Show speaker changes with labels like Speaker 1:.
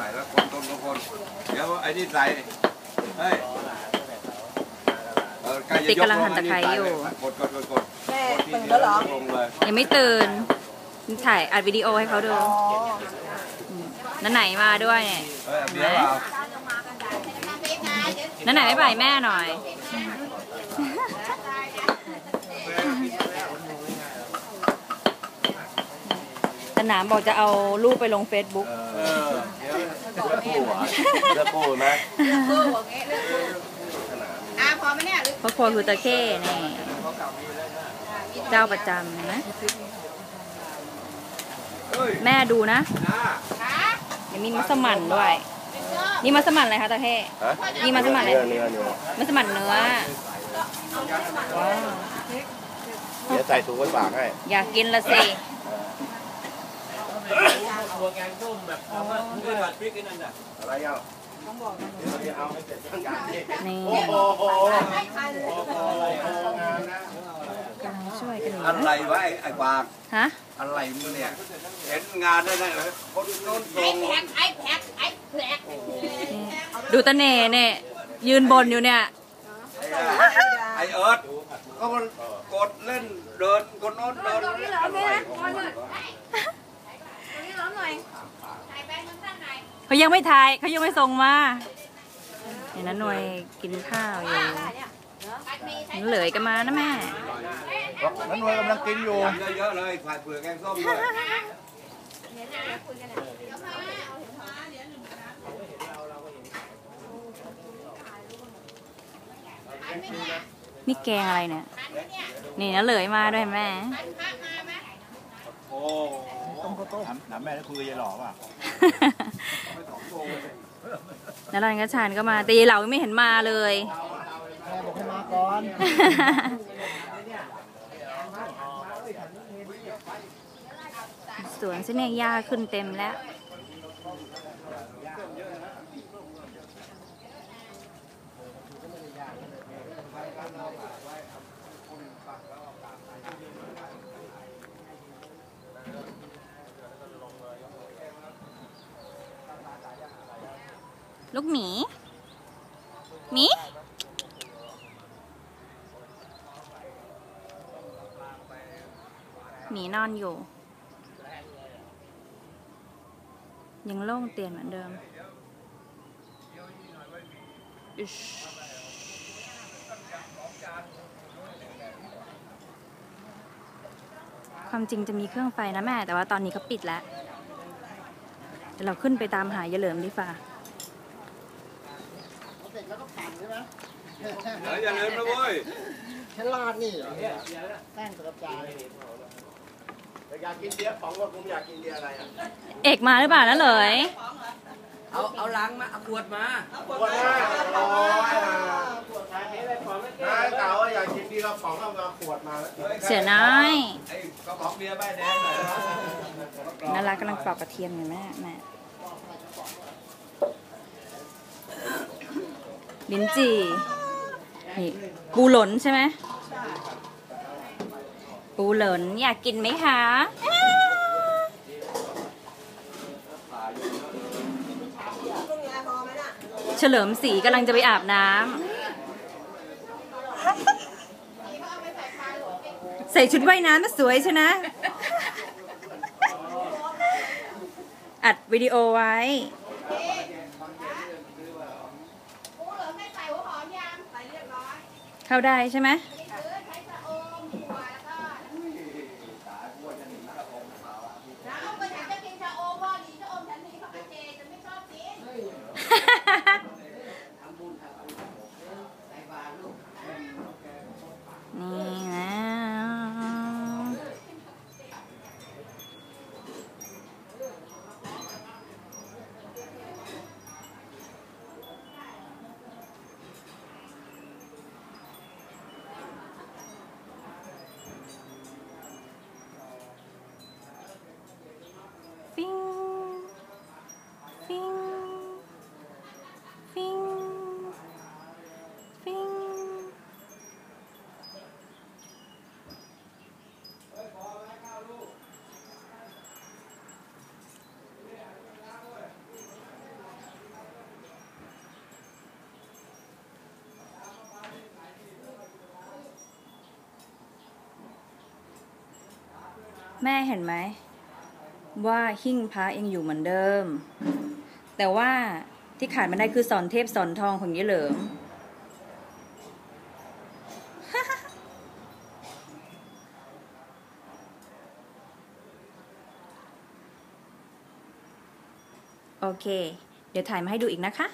Speaker 1: ส่แล้วคนคนคนคน เดี๋ยวไอ้นี่ใส่เฮ้ยเออใกล้จะ
Speaker 2: ติ๊ก
Speaker 1: ยก
Speaker 2: กำลัง
Speaker 1: ล
Speaker 2: หั่นตะไคร้อยู่
Speaker 1: กดกดกดกด
Speaker 3: แม่
Speaker 1: กดที
Speaker 3: ตื่น
Speaker 1: เดีย
Speaker 3: แล้ววเหรอ
Speaker 1: ลงเลย
Speaker 2: ยังไม่ตื่นถ่ายอัดวิดีโอให้เขาดู
Speaker 3: อ๋อ
Speaker 2: นั่นไหนมาด้วยเนี่ย
Speaker 1: เฮ้ยเบียร์เปล่า
Speaker 2: นั่นไหนไม่ไปแม่หน่อยสนามบอกจะเอารูปไปลงเฟซบุ๊ก
Speaker 1: เออ เดี๋ยว
Speaker 4: เลือกคู่เหรอเลือกคู่ไหม
Speaker 3: อะพอไหมเนี่ยหรือ
Speaker 2: พ่อครัวคือตะเข้นี่เจ้าประจำเห็นไหม
Speaker 1: เฮ้ย
Speaker 2: แม่ดูนะ
Speaker 1: น้า
Speaker 2: เดี๋ยวมีมัสมั่นด้วย นี่มัสมั่นอะไรคะตะเข้
Speaker 4: ฮะ
Speaker 2: นี่มัสมั่นอะไร
Speaker 4: เนื้อเนื้อเนื้อ
Speaker 2: มัสมั่นเนื้อว้าว
Speaker 4: เดี๋ยวใส่ถุงไว้ฝากให้
Speaker 2: อยากกินละสิ
Speaker 1: ตัวแกงส้มแบบ
Speaker 2: เ
Speaker 1: อ
Speaker 4: ะไรอะเดี๋ยวเอาให้เสร็จทั้งการนี่
Speaker 2: นี่
Speaker 4: โอ้โหโอ้โหโอ้โหงานนะ
Speaker 2: กำลังช่วยกันอยู่
Speaker 1: อะไรวะไอ้ไอ้กวาง
Speaker 2: ฮะ
Speaker 1: อะไรมึงเนี่ยเห็นงานได้ไงเหรอคนโน้นตร
Speaker 3: ไอ้
Speaker 1: ง
Speaker 3: แพ็กไอ้แพ็กไอ้แพ็ก
Speaker 2: ดูตะเน่เนี่ยยืนบนอยู่เนี่ย
Speaker 1: ไอ้เอิร์ธก็มันกดเล่นเดินคนโน้นเดิน
Speaker 3: นี่เหรอ เนี่ยพอเลยนี่ร้อนหน่อยถ่ายไปมันสั้นไหน
Speaker 2: เขายังไม่ทายเขายังไม่ส่งมาเห็นนั้นหน่วยกินข้าวอยู่หนูเหลยกันมานะแม่
Speaker 4: นั่นหน่วยกำลังกินอยู่
Speaker 1: ทำเยอะๆเลยฝ่ายเปลือกแกงส้มด้วย
Speaker 2: นี่แกงอะไรเนี่ย นี่นะเหลยมาด้วยแม่
Speaker 1: โอ้
Speaker 4: ต้มข้าวต้มถามแม่แล้วคุยกับยายหล่อป่ะ
Speaker 2: แล้วรันกระชานก็มา แต่ยายเหล่าไม่เห็นมาเลย
Speaker 3: แม่บอกให้มาก่อน
Speaker 2: สวนซิเนี่ยหญ้าขึ้นเต็มแล้ว ลูกหมี หมี หมีนอนอยู่ ยังโล่งเตียนเหมือนเดิมอิชความจริงจะมีเครื่องไฟนะแม่ แต่ว่าตอนนี้เขาปิดแล้ว เดี๋ยวเราขึ้นไปตามหายายเหลิมดีฝ่า
Speaker 1: เดี๋ยวอย่าลืมนะเว้ย
Speaker 3: ฉลาดนี่แป้งกระจาย
Speaker 4: อยากกินเบียร์ของว่าผมอยากกินเบียร์อะไรอะ
Speaker 2: เอกมาหรือเปล่านะเหลย
Speaker 5: เอาเอาล้างมาเอาขวดมา
Speaker 4: ขวดหน้าโอ้ยน้าเก่าว่าอยากกินเบียร์ของเอามาขวดมาแล้ว
Speaker 2: เสียน้อย
Speaker 1: ไอ้กระป๋องเบียร์ใบแดงหน่อยนะ
Speaker 2: นารักกำลังปอกกระเทียมอยู่แม่แม่ ลิ้นจี่นี่ปูหล่นใช่ไหมปูหล่นอยากกินไหมคะเฉลิมศรีกำลังจะไปอาบน้ำใส่ชุดว่ายน้ำมาสวยใช่นะ อัดวิดีโอไว้
Speaker 3: กูเหลือไม่ใส่หัวหอมยางใส่เรียบร้อย
Speaker 2: เข้าได้ใช่ไหม
Speaker 3: ซื้อใช้ชะอมถั่วแล้วก็แล้วก็ไปฉันจะกินชะอมว่าดีชะอมฉันหนีผักกระเจจะไม่ชอบกิน
Speaker 2: นี่นะ แม่เห็นไหม ว่าหิ้งพระยังอยู่เหมือนเดิม แต่ว่าที่ขาดไม่ได้คือสอนเทพสอนทองของยี่เหลิมโอเค เดี๋ยวถ่ายมาให้ดูอีกนะคะ